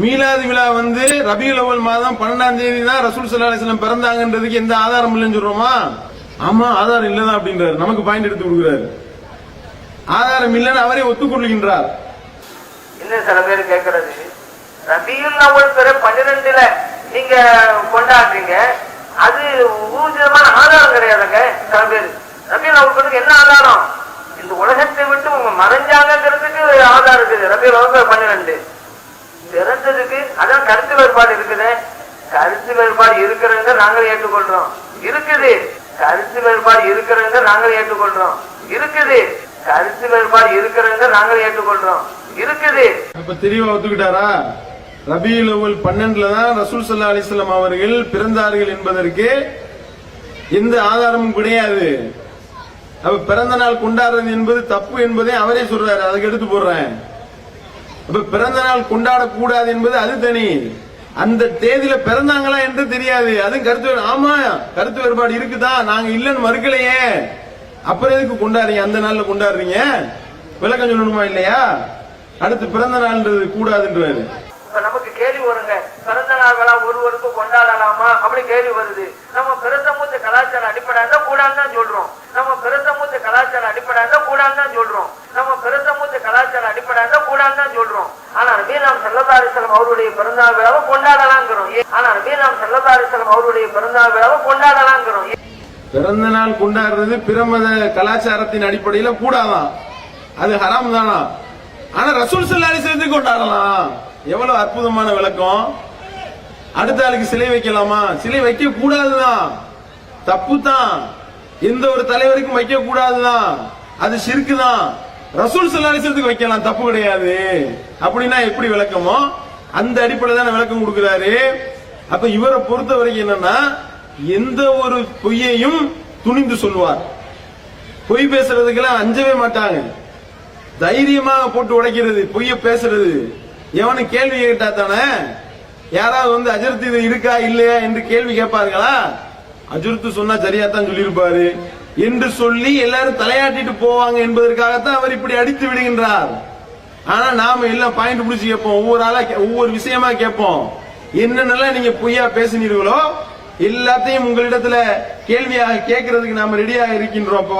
மீலாது விழா வந்து ரபியுல் அவல் மாதம் பன்னெண்டாம் தேதி தான் ரசூல் சல்லாஹம் பிறந்தாங்கன்றதுக்கு எந்த ஆதாரம் இல்லைன்னு சொல்றோமா? ஆமா ஆதாரம் இல்லதான் அப்படின்றாரு. நமக்கு பாயிண்ட் எடுத்து கொடுக்குறாரு. ஆதாரம் இல்லைன்னு அவரே ஒத்துக்கொள்கின்றார். இன்னும் சில பேர் கேட்கறது ரபியுல் அவல் பிற பன்னிரெண்டுல நீங்க கொண்டாடுறீங்க அது ஊர்ஜிதமான ஆதாரம் கிடையாதுங்க சில பேர் ரபியுல் அவ்வல் பிறகு என்ன ஆதாரம் இந்த உலகத்தை விட்டு உங்க மறைஞ்சாங்கிறதுக்கு ஆதாரம் இருக்குது ரபியுல் அவ்வல் பன்னிரெண்டு பிறந்ததுக்கு அதான் கருத்து வேறுபாடு இருக்குது. கருத்து வேறுபாடு இருக்கிறவங்க நாங்கள் ஏற்றுக்கொள்றோம். இருக்குது. கருத்து வேறுபாடு இருக்கிறவங்க நாங்கள் ஏற்றுக்கொள்றோம். இருக்குது. கருத்து வேறுபாடு இருக்கிறவங்க நாங்கள் ஏற்றுக்கொள்றோம். இருக்குது. இப்ப தெளிவா ஒத்துக்கிட்டாரா? ரபியுல் அவ்வல் பன்னெண்டுல தான் ரசூல் சல்லா அலிஸ்லாம் அவர்கள் பிறந்தார்கள் என்பதற்கு எந்த ஆதாரமும் கிடையாது. அப்ப பிறந்த நாள் கொண்டாடுறது என்பது தப்பு என்பதை அவரே சொல்றாரு. அதுக்கு எடுத்து போடுறேன். அப்ப பிறந்த நாள் கொண்டாடக்கூடாது என்பது அது தனி. அந்த தேதியில பிறந்தாங்களா என்று தெரியாது. அதுவும் கருத்து ஆமா கருத்து வேறுபாடு இருக்குதா? நாங்க இல்லைன்னு மறுக்கலையே. அப்புறம் எதுக்கு கொண்டாடுறீங்க? அந்த நாள்ல கொண்டாடுறீங்க? விளக்கம் சொல்லணுமா இல்லையா? அடுத்து பிறந்த நாள்ன்றது கூடாதுன்றாரு. இப்ப நமக்கு கேள்வி வருங்க. பிறந்த நாள் விழா ஒருவருக்கு கொண்டாடலாமா? அப்படி கேள்வி வருது. நம்ம பிறந்த மூத்த கலாச்சார அடிப்படையா தான் கூடாதுன்னு தான் சொல்றோம். நம்ம பிறந்த மூத்த கலாச்சார அடிப்படையா தான் கூடாதுன்னு தான் சொல்றோம். நம்ம பிறந்த மூத்த கலாச்சார தான் சொல்றோம். ஆனா நபீலாம் செல்லதாரிசலம் அவருடைய பிறந்தாள் விழாவை கொண்டாடலாங்கிறோம் ஆனா ஆனா நபீலாம் செல்லதாரிசலம் அவருடைய பிறந்தாள் விழாவை கொண்டாடலாங்கிறோம் பிறந்த நாள் கொண்டாடுறது பிரமத கலாச்சாரத்தின் அடிப்படையில கூடாதான். அது ஹராம் தானா? ஆனா ரசூல் சல்லாரி சேர்த்து கொண்டாடலாம். எவ்வளவு அற்புதமான விளக்கம். அடுத்த ஆளுக்கு சிலை வைக்கலாமா? சிலை வைக்க கூடாதுதான் தப்பு தான் எந்த ஒரு தலைவருக்கும் வைக்க கூடாதுதான் அது சிறுக்கு தான் ரசூல் சல்லாரிசத்துக்கு வைக்கலாம் தப்பு கிடையாது. அப்படின்னா எப்படி விளக்கமோ? அந்த அடிப்படையில் தான் விளக்கம் கொடுக்கிறாரு. அப்ப இவரை பொறுத்த வரைக்கும் என்னன்னா எந்த ஒரு பொய்யையும் துணிந்து சொல்லுவார். பொய் பேசுறதுக்கெல்லாம் அஞ்சவே மாட்டாங்க. தைரியமாக போட்டு உடைக்கிறது பொய்ய பேசுறது. எவனு கேள்வி கேட்டா தானே? யாராவது வந்து அஜர்த்து இது இருக்கா இல்லையா என்று கேள்வி கேட்பார்களா? அஜர்த்து சொன்னா சரியா தான் சொல்லியிருப்பாரு. என்று சொல்லி எல்லாரும் தலையாட்டிட்டு போவாங்க என்பதற்காகத்தான் அவர் இப்படி அடித்து விடுகின்றார். ஆனா நாம எல்லாம் பாயிண்ட் பிடிச்சி கேட்போம். ஒவ்வொரு ஆளா ஒவ்வொரு விஷயமா கேட்போம். என்னென்னலாம் நீங்க பொய்யா பேசினீர்களோ எல்லாத்தையும் உங்களிடத்துல கேள்வியாக கேட்கறதுக்கு நாம ரெடியாக இருக்கின்றோம். அப்ப